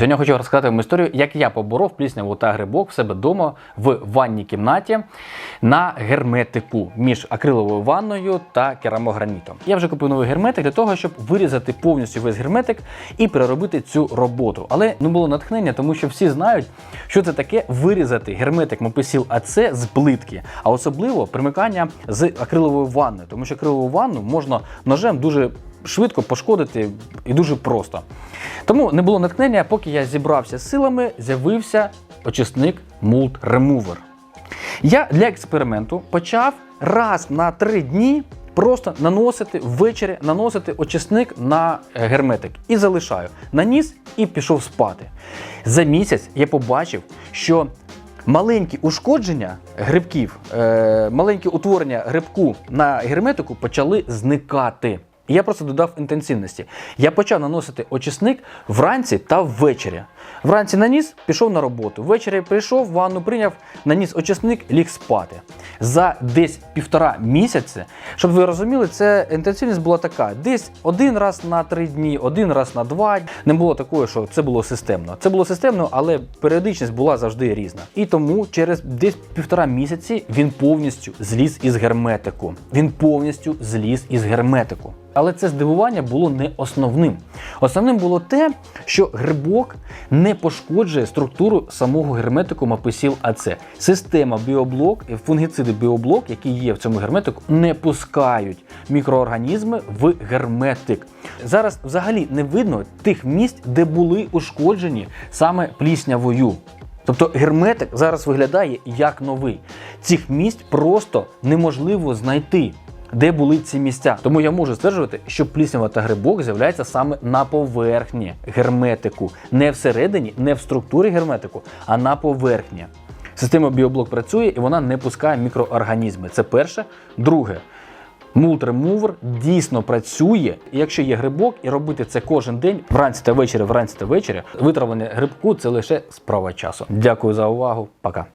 Сьогодні я хочу розказати вам історію, як я поборов плісняву та грибок в себе вдома в ванній кімнаті на герметику між акриловою ванною та керамогранітом. Я вже купив новий герметик для того, щоб вирізати повністю весь герметик і переробити цю роботу. Але не було натхнення, тому що всі знають, що це таке вирізати герметик мописіл АЦ з плитки, а особливо примикання з акриловою ванною, тому що акрилову ванну можна ножем дуже швидко пошкодити і дуже просто. Тому не було натхнення, поки я зібрався з силами, з'явився очисник Mold Remover. Я для експерименту почав раз на три дні просто наносити ввечері, наносити очисник на е, герметик і залишаю. Наніс і пішов спати. За місяць я побачив, що маленькі ушкодження грибків, е, маленькі утворення грибку на герметику почали зникати. Я просто додав інтенсивності. Я почав наносити очисник вранці та ввечері. Вранці наніс, пішов на роботу. Ввечері прийшов, ванну прийняв, наніс очисник, ліг спати. За десь півтора місяці, щоб ви розуміли, це інтенсивність була така: десь один раз на три дні, один раз на два. Не було такого, що це було системно. Це було системно, але періодичність була завжди різна. І тому через десь півтора місяці він повністю зліз із герметику. Він повністю зліз із герметику. Але це здивування було не основним. Основним було те, що грибок не пошкоджує структуру самого герметику маписіл АЦ. Система біоблок, фунгіциди біоблок, які є в цьому герметику, не пускають мікроорганізми в герметик. Зараз взагалі не видно тих місць, де були ушкоджені саме пліснявою. Тобто герметик зараз виглядає як новий. Цих місць просто неможливо знайти. Де були ці місця? Тому я можу стверджувати, що пліснява та грибок з'являється саме на поверхні герметику, не всередині, не в структурі герметику, а на поверхні. Система біоблок працює і вона не пускає мікроорганізми. Це перше. Друге, мулт-ремувер дійсно працює. І якщо є грибок, і робити це кожен день, вранці та ввечері, вранці та ввечері, витравлення грибку це лише справа часу. Дякую за увагу. Пока.